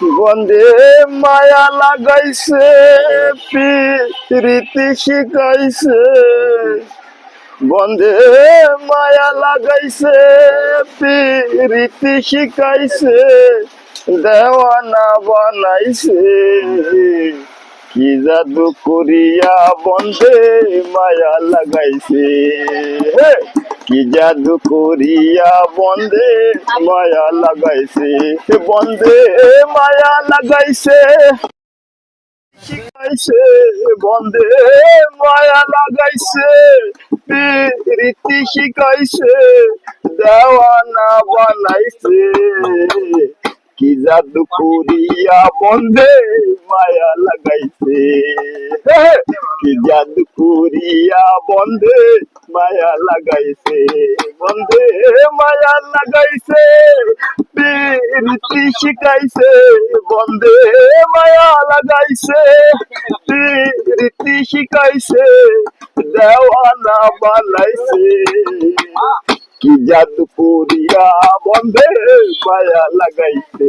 বন্দে মায়া লাগাইছে রীতি শিখাইছে। বন্দে মায়া লাগাইছে রীতি শিখাইছে, দেওয়ানা বানাইছে। কি জাদু করিয়া বন্দে মায়া লাগাইছে! কি জাদু করিয়া বন্দে মায়া লাগাইছে। বন্দে মায়া লাগাইছে। শিখাইছে বন্দে মায়া লাগাইছে। রীতি শিখাইছে, দেওয়ানা বানাইছে। কি জাদু করিয়া বন্দে মায়া লাগাইছে! কি জাদু বন্দে, মায়া লাগাইছে বন্ধে মায়া লাগাইছে রীতি শিখাইছে বন্ধে মায়া লাগাইছে রীতি শিখাইছে, দেওয়ানা বানাইছে কি জাদু বন্দে, মায়া লাগাইছে!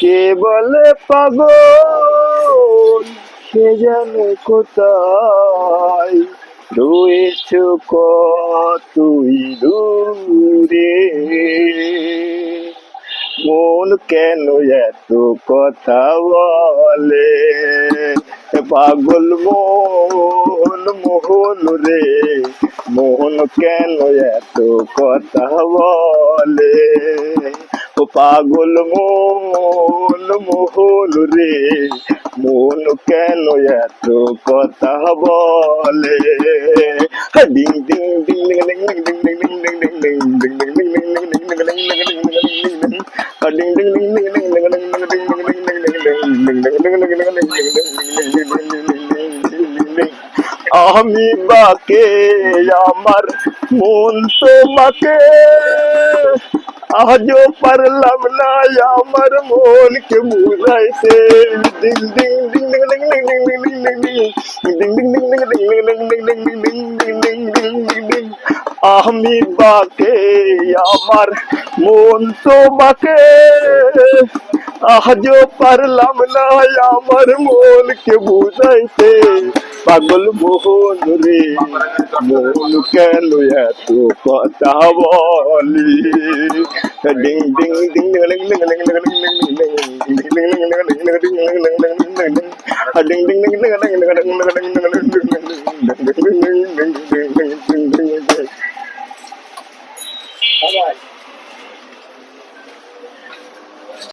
কে বলে পাগল সে জানে কোথায় রয়েছ তুই দূরে? মন কেন এত কথা বলে? পাগল মন মোহন রে মোহন কেন এত কথা বলে ও পাগল মন মোহন রে মন কেন এত কথা বলে ডিং ডিং ডিং ডিং ডিং ডিং ডিং ডিং ডিং ডিং ডিং ডিং ডিং ডিং ডিং ডিং আমি বাকে আমার মন তোমাকে আজও পারলাম না আমার মনকে বুঝাইতে ডিং ডিং ডিং ডিং ডিং ডিং ডিং ডিং ডিং ডিং ডিং ডিং ডিং আমি বাকে আমার মন তোমাকে আজও পারলাম না আমার মনকে বুঝাইতে পাগল মোহন রে মন কেন এত কথা বলি ডিং ডিং ডিং ডিং ডিং ডিং ডিং ডিং ডিং ডিং ডিং